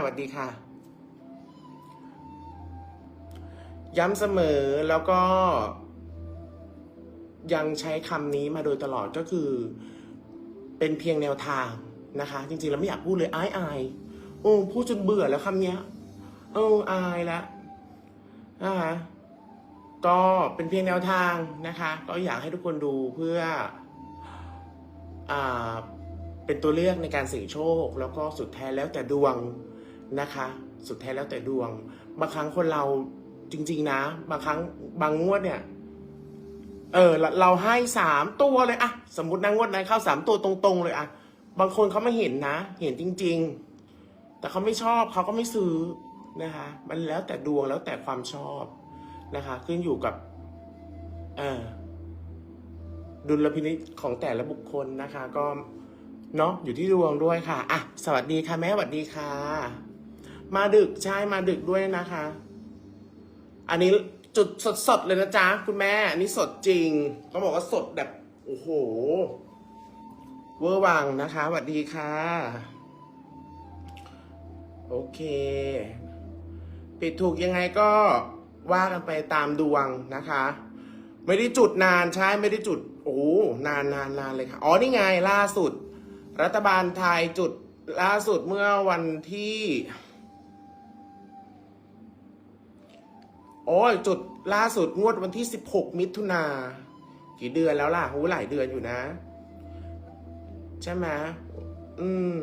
สวัสดีค่ะ ย้ำเสมอแล้วก็ ยังใช้คำนี้มาโดยตลอดก็คือ เป็นเพียงแนวทางนะคะ จริงๆเราไม่อยากพูดเลยอายอายโอ้พูดจนเบื่อแล้วคำเนี้ยเอออายแล้วนะคะก็เป็นเพียงแนวทางนะคะ ก็อยากให้ทุกคนดูเพื่ออ่าเป็นตัวเลือกในการเสี่ยงโชค แล้วก็สุดแท้แล้วแต่ดวง นะคะ สุดแท้แล้วแต่ดวง บางครั้งคนเราจริง ๆ นะ บางครั้งบางงวดเนี่ย เออเราเราให้สามตัวเลยอะสมมตินะงวดนั้นเข้าสามตัวตรง ๆ เลยอะบางคนเขาไม่เห็นนะ เห็นจริง ๆ แต่เขาไม่ชอบเขาก็ไม่ซื้อนะคะ มันแล้วแต่ดวงแล้วแต่ความชอบนะคะ ขึ้นอยู่กับเออดุลพินิจของแต่ละบุคคลนะคะ ก็เนาะอยู่ที่ดวงด้วยค่ะ อะ สวัสดีค่ะ แม่สวัสดีค่ะ มาดึกใช่มาดึกด้วยนะคะ อันนี้จุดสดๆเลยนะจ๊ะ คุณแม่ อันนี้สดจริงต้องบอกว่าสดแบบโอ้โห เวอร์วังนะคะสวัสดีค่ะ โอเคผิดถูกยังไงก็ว่ากันไปตามดวงนะคะ ไม่ได้จุดนานใช่ไม่ได้จุด โอ้นานนานนานเลยค่ะ อ๋อ นี่ไงล่าสุด รัฐบาลไทยจุดล่าสุดเมื่อวันที่ โอ้ยจุดล่าสุดงวดวันที่ 16 มิถุนา กี่เดือนแล้วล่ะหูหลายเดือนอยู่นะ ใช่ไหมอืม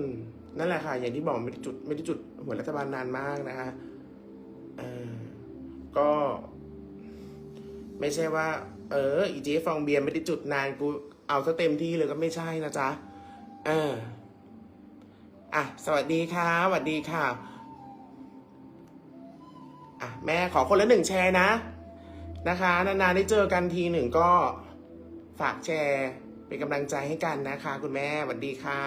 นั่นแหละค่ะ อย่างที่บอกไม่ได้จุดไม่ได้จุดหัวรัฐบาลนานมากนะคะเออก็ ไม่ใช่ว่า เออ อีเจฟองเบียร์ไม่ได้จุดนานกูเอาซะเต็มที่เลยก็ไม่ใช่นะจ๊ะเอออะ สวัสดีค่ะสวัสดีค่ะอะ แม่ขอคนละหนึ่งแชร์นะ นะคะ นานๆได้เจอกันทีหนึ่งก็ฝากแชร์เป็นกำลังใจให้กันนะคะ คุณแม่สวัสดีค่ะ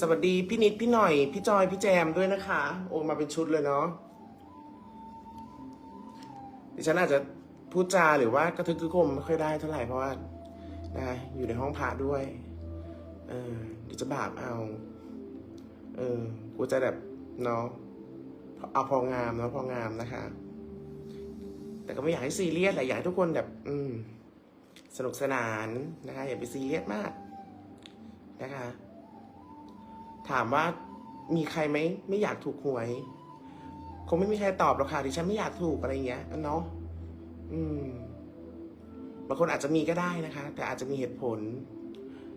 สวัสดีพี่นิดพี่หน่อย พี่จอยพี่แจมด้วยนะคะ โอ้มาเป็นชุดเลยเนาะดิฉันอาจจะพูดจาหรือว่ากระทึกกระคมไม่ค่อยได้เท่าไหร่เพราะว่านะอยู่ในห้องพระด้วย เออเดี๋ยวจะบาปเอา เออ กูจะแบบเนาะเอาพองามเนาะพองามนะคะ แต่ก็ไม่อยากให้ซีเรียสแหละอยากให้ทุกคนแบบ อืม สนุกสนานนะคะ อย่าไปซีเรียสมาก นะคะ ถามว่ามีใครไหมไม่อยากถูกหวยคงไม่มีใครตอบหรอกค่ะดิฉันไม่อยากถูกอะไรเงี้ยเนาะอืมบางคนอาจจะมีก็ได้นะคะ แต่อาจจะมีเหตุผล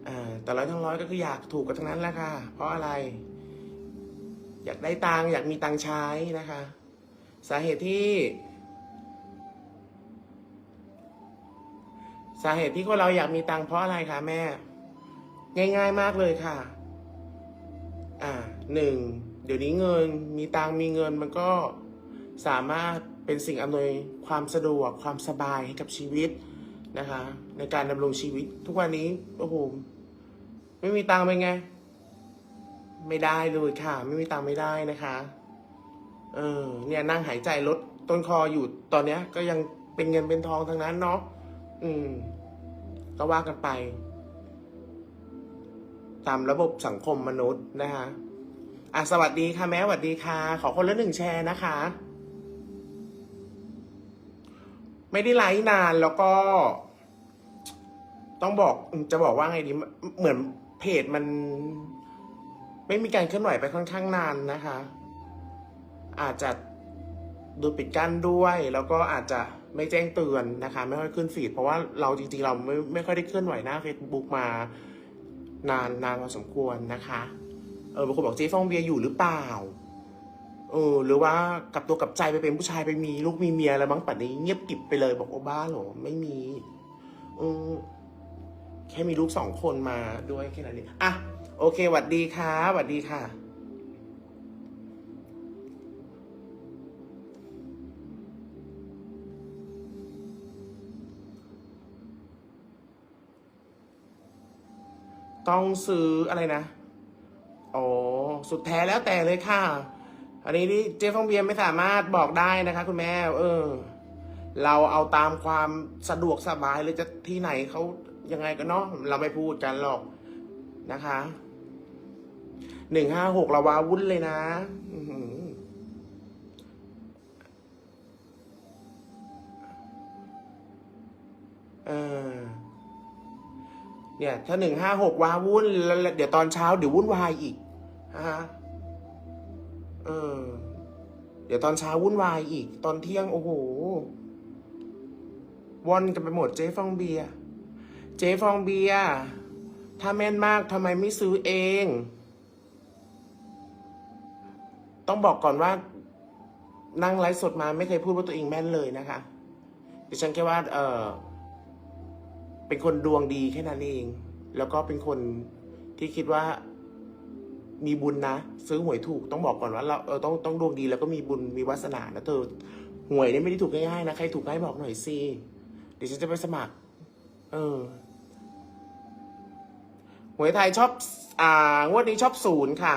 อ่าแต่ร้อยทั้งร้อยก็คืออยากถูกกันทั้งนั้นแหละค่ะ เพราะอะไร อยากได้ตังอยากมีตังใช้นะคะ สาเหตุที่ สาเหตุที่คนเราอยากมีตังเพราะอะไรคะแม่ ง่าย ๆมากเลยค่ะ อ่าหนึ่งเดี๋ยวนี้เงินมีตังมีเงินมันก็สามารถเป็นสิ่งอำนวยความสะดวกความสบายให้กับชีวิตนะคะ ในการดำรงชีวิตทุกวันนี้โอ้โหไม่มีตังเป็นไง ไม่ได้เลยค่ะ ไม่มีตังค์ไม่ได้นะคะ เออ เนี่ยนั่งหายใจลดต้นคออยู่ตอนเนี้ย ก็ยังเป็นเงินเป็นทองทั้งนั้นเนาะอืม ก็ว่ากันไป ตามระบบสังคมมนุษย์นะคะอะสวัสดีค่ะแม่สวัสดีค่ะ ขอคนละหนึ่งแชร์นะคะ ไม่ได้ไลฟ์นานแล้วก็ ต้องบอกจะบอกว่าไงดีเหมือนเพจมัน ไม่มีการเคลื่อนไหวไปค่อนข้างนานนะคะ อาจจะดูปิดกั้นด้วย แล้วก็อาจจะไม่แจ้งเตือนนะคะ ไม่ค่อยขึ้นฟีดเพราะว่าเราจริงๆ เราไม่ไม่ค่อยได้เคลื่อนไหวหน้า Facebook มานานนานพอสมควรนะคะ เออบางคนบอกเจ๊ฟองเบียร์อยู่หรือเปล่า เออ หรือว่ากลับตัวกลับใจไปเป็นผู้ชายไปมีลูกมีเมียแล้วมั้งปัดนี้เงียบกิบไปเลยบอกโอ้บ้าเหรอไม่มี เออแค่มีลูกสองคนมาด้วยแค่นั้นเองอะ โอเคหวัดดีค่ะหวัดดีค่ะ ต้องซื้ออะไรนะอ๋อสุดแท้แล้วแต่เลยค่ะ อันนี้ที่เจ๊ฟองเบียร์ไม่สามารถบอกได้นะคะ คุณแม่ เออ เราเอาตามความสะดวกสบายเลยจะที่ไหนเขายังไงก็เนาะเราไม่พูดกันหรอกนะคะ หนึ่งห้าหกระวาวุ่นเลยนะเนี่ย ถ้าหนึ่งห้าหกวาวุ่นแล้วเดี๋ยวตอนเช้าเดี๋ยววุ่นวายอีกฮะเออ เดี๋ยวตอนเช้าวุ่นวายอีก ตอนเที่ยงโอ้โหวอนกันไปหมดเจ๊ฟองเบียเจ๊ฟองเบียถ้าแม่นมากทำไมไม่ซื้อเอง ต้องบอกก่อนว่านั่งไลฟ์สดมาไม่เคยพูดว่าตัวเองแม่นเลยนะคะดิฉันแค่ว่า เออเป็นคนดวงดีแค่นั้นเอง แล้วก็เป็นคนที่คิดว่ามีบุญนะ ซื้อหวยถูกต้องบอกก่อนว่าเราเออต้องต้องดวงดีแล้วก็มีบุญมีวาสนานะเธอหวยเนี่ยไม่ได้ถูกง่ายๆนะใครถูกให้บอกหน่อยสิเดี๋ยวฉันจะไปสมัคร เออหวยไทยชอบ อ่างวดนี้ชอบศูนย์ค่ะ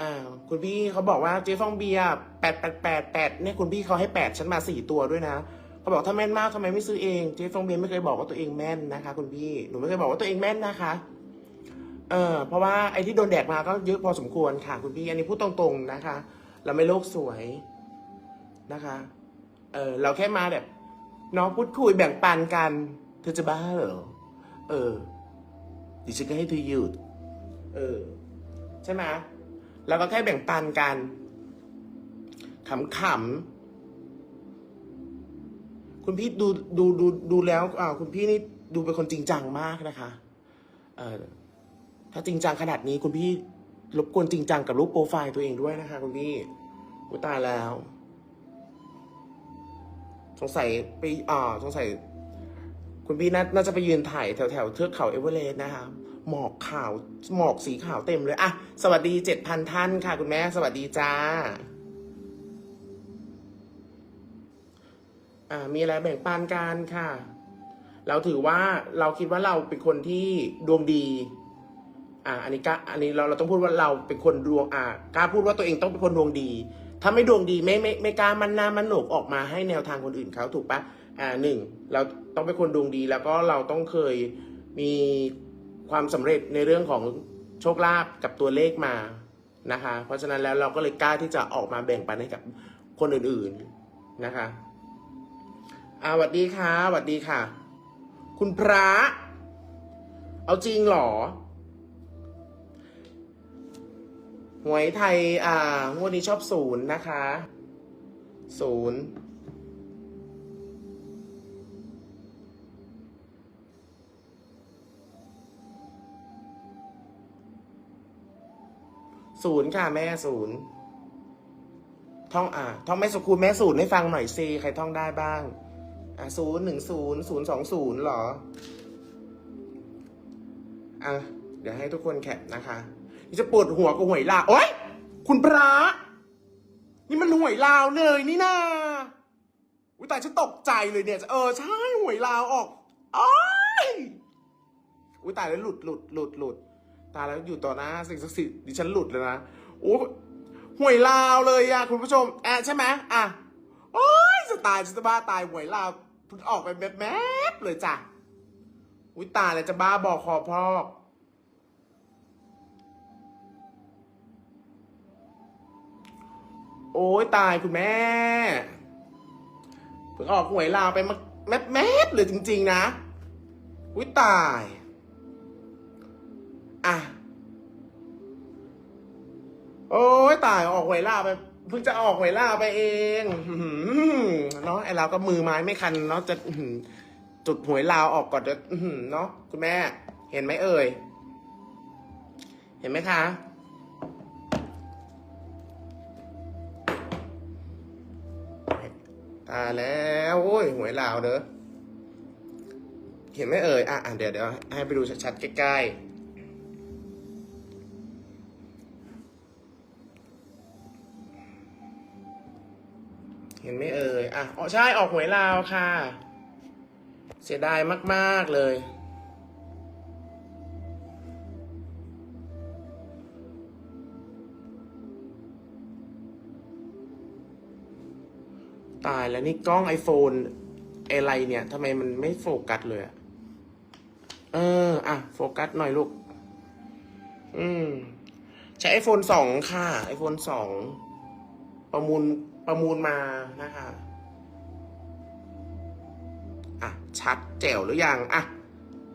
อ่าคุณพี่เขาบอกว่าเจ๊ฟองเบียร์แปดแปดแปดแปดเนี่ยคุณพี่เขาให้แปดฉันมาสี่ตัวด้วยนะเขาบอกถ้าแม่นมากทำไมไม่ซื้อเองเจ๊ฟองเบียร์ไม่เคยบอกว่าตัวเองแม่นนะคะ คุณพี่หนูไม่เคยบอกว่าตัวเองแม่นนะคะเออเพราะว่าไอ้ที่โดนแดกมาก็เยอะพอสมควรค่ะ คุณพี่อันนี้พูดตรงๆนะคะ เราไม่โลกสวยนะคะ เออเราแค่มาแบบน้องพูดคุยแบ่งปันกัน เธอจะบ้าเหรอเออดิฉันก็ให้เธอหยุดเออ ใช่ไหม เราก็แค่แบ่งปันกันขำๆคุณพี่ดูดูดูดูแล้วอ่าคุณพี่นี่ดูเป็นคนจริงจังมากนะคะ เออถ้าจริงจังขนาดนี้คุณพี่รบกวนจริงจังกับรูปโปรไฟล์ตัวเองด้วยนะคะ คุณพี่อุยตายแล้ว สงสัยไปอ่าสงสัย คุณพี่น่าน่าจะไปยืนถ่ายแถวแถวเทือกเขาเอเวอเรสต์นะคะ หมอกขาวหมอกสีขาวเต็มเลยอะ สวัสดีเจ็ดพันท่านค่ะคุณแม่ สวัสดีจ้า อ่า มีอะไรแบ่งปันกันค่ะ เราถือว่าเราคิดว่าเราเป็นคนที่ดวงดี อ่า อันนี้กล้าอันนี้เราเราต้องพูดว่าเราเป็นคนดวง อ่ากล้าพูดว่าตัวเองต้องเป็นคนดวงดี ถ้าไม่ดวงดีไม่ไม่ไม่กล้ามันนามันโหนกออกมาให้แนวทางคนอื่นเขาถูกปะอ่าหนึ่งเราต้องเป็นคนดวงดีแล้วก็เราต้องเคยมีความสำเร็จในเรื่องของ โชคลาภกับตัวเลขมานะคะ เพราะฉะนั้นแล้วเราก็เลยกล้าที่จะออกมาแบ่งปันให้กับคนอื่นๆนะคะอ่าสวัสดีค่ะสวัสดีค่ะ คุณพระ เอาจริงหรอหวยไทย อ่างวดนี้ชอบศูนย์นะคะศูนย์ ศูนย์ค่ะ แม่ศูนย์ท่องอ่าท่องแม่สุคูแม่ศูนย์ให้ฟังหน่อยซิใครท่องได้บ้าง อะศูนย์หนึ่งศูนย์ศูนย์สองศูนย์หรอ อะ เดี๋ยวให้ทุกคนแคปนะคะนี่จะปวดหัวกับหวยลาโอ๊ย คุณพระ นี่มันหวยลาวเลยนี่นาอุ้ยแต่ฉันตกใจเลยเนี่ย เออ ใช่หวยลาวออกอ้ยอุ้ยตายแล้วหลุดหลุดหลุดหลุด ตายแล้วอยู่ต่อหน้าสิ่งศักดิ์สิทธิ์ดิฉันหลุดเลยนะโอ้หวยลาวเลยอะคุณผู้ชมแอะใช่ไหมอะโอ้ยจะตายจะบ้าตายหวยลาวเพิ่งออกไปแบบแมบเลยจ้ะอุ้ยตายแล้วจะบ้าบอกคอพอกโอ้ยตายคุณแม่เพิ่งออกหวยลาวไปมาแมบแมบเลยจริง ๆ นะอุ้ยตาย อะ โอ้ยตายออกหวยลาวไปเพิ่งจะออกหวยลาวไปเองเนาะไอเราก็มือไม้ไม่คันเนาะจะจุดหวยลาวออกก่อนจะอื้อเนาะคุณแม่ เห็นไหมเอ่ย เห็นไหมคะตายแล้วโอ้ยหวยลาวเด้อเห็นไหมเอ่ยอะอะเดี๋ยวเดี๋ยวให้ไปดูชัดๆใกล้ๆ ห็นไหมเอ่ยอะอ๋อใช่ออกหวยลาวค่ะ เสียดายมาก ๆ เลยตายแล้วนี่กล้อง iPhone อะไรเนี่ยทำไมมันไม่โฟกัสเลยอะเออ อะ โฟกัสหน่อยลูก อืม ใช้ iPhone สองค่ะ iPhone สองประมูล ประมูลมานะคะอะชัดแจ๋วหรือยังอะ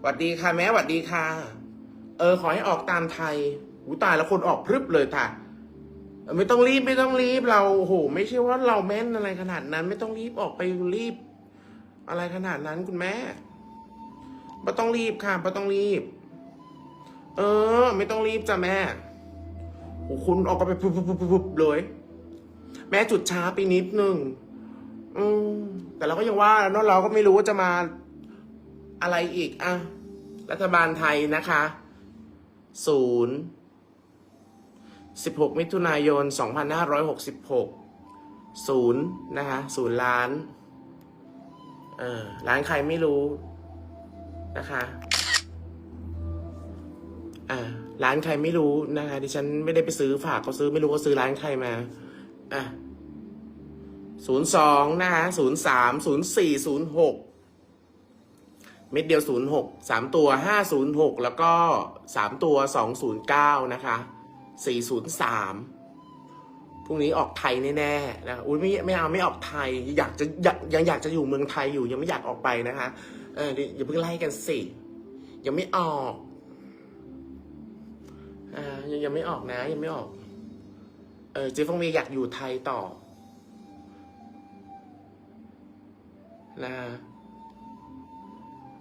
หวัดดีค่ะแม่หวัดดีค่ะ เออ ขอให้ออกตามไทยหูตายแล้วคนออกพรึบเลยค่ะ ไม่ต้องรีบไม่ต้องรีบเราโอ้โหไม่ใช่ว่าเราแม่นอะไรขนาดนั้น ไม่ต้องรีบออกไปรีบ อะไรขนาดนั้นคุณแม่ไม่ต้องรีบค่ะไม่ต้องรีบ เออ ไม่ต้องรีบจ้ะแม่โอ้คุณออกไปปุ๊บปุ๊บปุ๊บปุ๊บเลย แม่จุดช้าไปนิดนึงอืมแต่เราก็ยังว่าแล้วเนอะเราก็ไม่รู้ว่าจะมาอะไรอีกอะรัฐบาลไทยนะคะศูนย์สิบหกมิถุนายนสองพันห้าร้อยหกสิบหกศูนย์นะคะศูนย์ล้านเออร้านใครไม่รู้นะคะอ่าร้านใครไม่รู้นะคะดิฉันไม่ได้ไปซื้อฝากเขาซื้อไม่รู้เขาซื้อร้านใครมา อะศูนย์สองนะคะศูนย์สามศูนย์สี่ศูนย์หกเม็ดเดียวศูนย์หกสามตัวห้าศูนย์หกแล้วก็สามตัวสองศูนย์เก้านะคะสี่ศูนย์สามพรุ่งนี้ออกไทยแน่ๆนะอุ้ยไม่ไม่เอาไม่ออกไทย อยากจะอยากยังอยากจะอยู่เมืองไทยอยู่ยังไม่อยากออกไปนะคะเออเดี๋ยวอย่าเพิ่งไล่กันสิยังไม่ออกอ่ายังยังไม่ออกนะ ยังไม่ออก ออเจ๊ฟงเวีอยากอยู่ไทยต่อนะ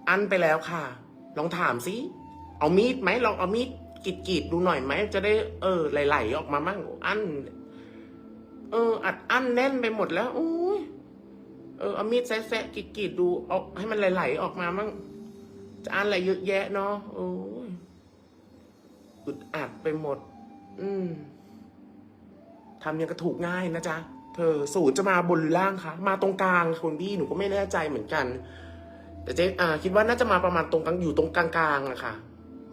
อันไปแล้วค่ะ ลองถามสิ เอามีดไหมลองเอามีดกรีดกรีดดูหน่อยไหม จะได้ เออไหลๆออกมามั่งอัน เออ อัดอันแน่นไปหมดแล้วโอ้ยเออเอามีดแซะๆกรีดกรีดดูเอาให้มันไหลๆออกมามั่งจะอันอะไรเยอะแยะเนาะโอ้ยอึดอัดไปหมด อืม ทำยังกระถูกง่ายนะจ๊ะ เธอศูนย์จะมาบนหรือล่างคะ มาตรงกลางคุณพี่หนูก็ไม่แน่ใจเหมือนกัน แต่เจ๊อ่าคิดว่าน่าจะมาประมาณตรงกลางอยู่ตรงกลางๆอะค่ะ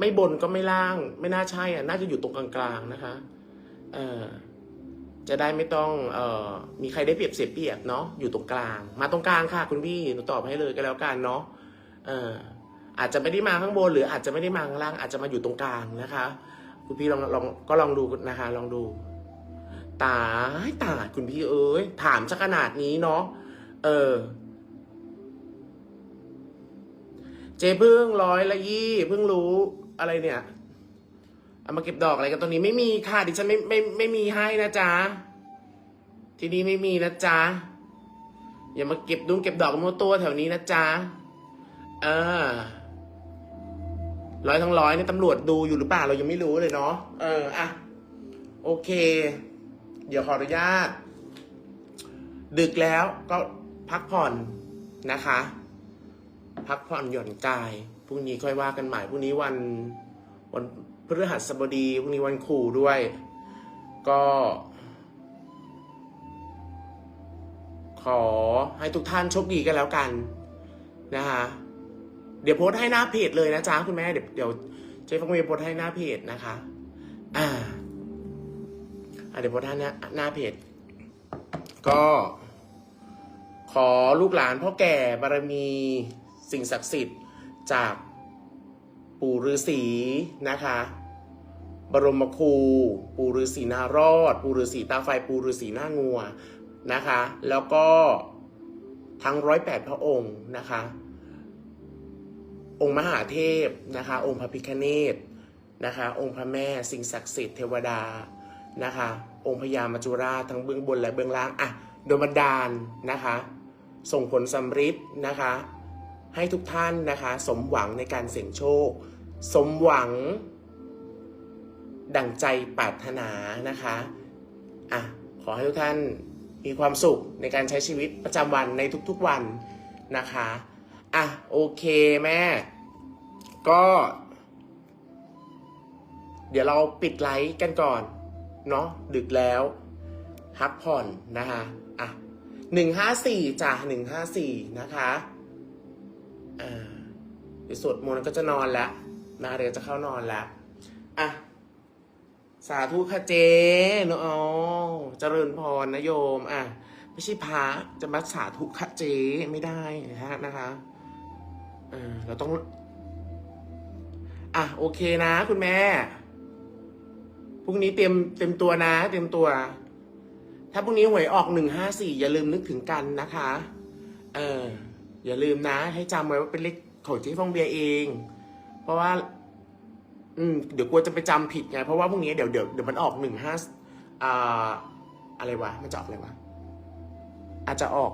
ไม่บนก็ไม่ล่าง ไม่น่าใช่อะ น่าจะอยู่ตรงกลางๆนะคะ เออจะได้ไม่ต้อง เอ่อ มีใครได้เปรียบเสียเปรียบเนาะ อยู่ตรงกลาง มาตรงกลางค่ะ คุณพี่ หนูตอบให้เลยก็แล้วกันเนาะ เอออาจจะไม่ได้มาข้างบน หรืออาจจะไม่ได้มาข้างล่าง อาจจะมาอยู่ตรงกลางนะคะ คุณพี่ลองลองก็ลองดูนะคะ ลองดู ตายตายคุณพี่เอ้ย ถามจะขนาดนี้เนาะเออ เจเพิ่งร้อยละยี่เพิ่งรู้อะไรเนี่ยเอามาเก็บดอกอะไรกันตรงนี้ไม่มีค่ะดิฉันไม่ไม่ไม่มีให้นะจ๊ะที่นี่ไม่มีนะจ๊ะอย่ามาเก็บดุ้งเก็บดอกมัวตัวแถวนี้นะจ๊ะเออร้อยทั้งร้อยเนี่ยตำรวจดูอยู่หรือเปล่าเรายังไม่รู้เลยเนาะเอออะโอเค เดี๋ยวขออนุญาต ดึกแล้วก็พักผ่อนนะคะ พักผ่อนหย่อนกายพรุ่งนี้ค่อยว่ากันใหม่พรุ่งนี้วันวันพฤหัสบดีพรุ่งนี้วันครูด้วย ก็ ขอให้ทุกท่านโชคดีกันแล้วกันนะคะเดี๋ยวโพสให้หน้าเพจเลยนะจ๊ะคุณแม่เดี๋ยวเดี๋ยวเจ๊ฟังเมย์โพสให้หน้าเพจนะคะ อ่าอะ เดี๋ยวโพสต์ให้หน้หน้าเพจ ก็ขอลูกหลานพ่อแก่บารมีสิ่งศักดิ์สิทธิ์จากปู่ฤาษีนะคะ บรมครู ปู่ฤาษีนารอด ปู่ฤาษีตาไฟ ปู่ฤาษีหน้างัวนะคะ แล้วก็ทั้งร้อยแปดพระองค์นะคะ องค์มหาเทพนะคะ องค์พระพิฆเนศนะคะ องค์พระแม่สิ่งศักดิ์สิทธิ์เทวดา นะคะ องค์พญามัจจุราชทั้งเบื้องบนและเบื้องล่างอะโดยบันดาลนะคะ ส่งผลสำฤทธิ์นะคะ ให้ทุกท่านนะคะ สมหวังในการเสี่ยงโชค สมหวัง ดั่งใจปรารถนานะคะอะขอให้ทุกท่านมีความสุขในการใช้ชีวิตประจำวันในทุกๆวันนะคะอะโอเคแม่ ก็ เดี๋ยวเราปิดไลฟ์กันก่อน เนาะดึกแล้วพักผ่อนนะคะอะหนึ่งห้าสี่จ้ะหนึ่งห้าสี่นะคะอ่าเดี๋ยวสวดมนต์ก็จะนอนแล้วนะเดี๋ยวจะเข้านอนแล้วอะสาธุค่ะเจเนาะเจริญพรนะโยม อะไม่ใช่พระจะมาสาธุค่ะเจไม่ได้นะฮะนะคะเออเราต้อง อะโอเคนะคุณแม่ พรุ่งนี้เตรียมเตรียมตัวนะ เตรียมตัว ถ้าพรุ่งนี้หวยออกหนึ่งห้าสี่อย่าลืมนึกถึงกันนะคะ เออ อย่าลืมนะ ให้จำไว้ว่าเป็นเลขของเจ๊ฟองเบียเอง เพราะว่า อืม เดี๋ยวกลัวจะไปจำผิดไง เพราะว่าพรุ่งนี้เดี๋ยวเดี๋ยวเดี๋ยวมันออกหนึ่งห้าอ่า อะไรวะ มันจะออกอะไรวะ อาจจะออก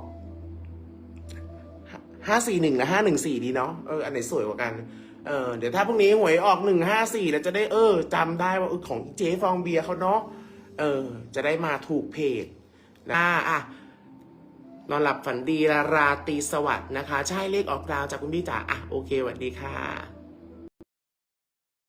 ห้าสี่หนึ่งและห้าหนึ่งสี่ดีเนาะ เออ อันไหนสวยกว่ากัน เออเดี๋ยวถ้าพรุ่งนี้หวยออกหนึ่งห้าสี่แล้วจะได้เออจำได้ว่าเออของเจ๊ฟองเบียร์เขาเนาะเออ จะได้มาถูกเพจนะอะอะนอนหลับฝันดีราตรีสวัสดิ์นะคะ ใช่เลขออกดาวจากคุณพี่จ๋าอะโอเคสวัสดีค่ะ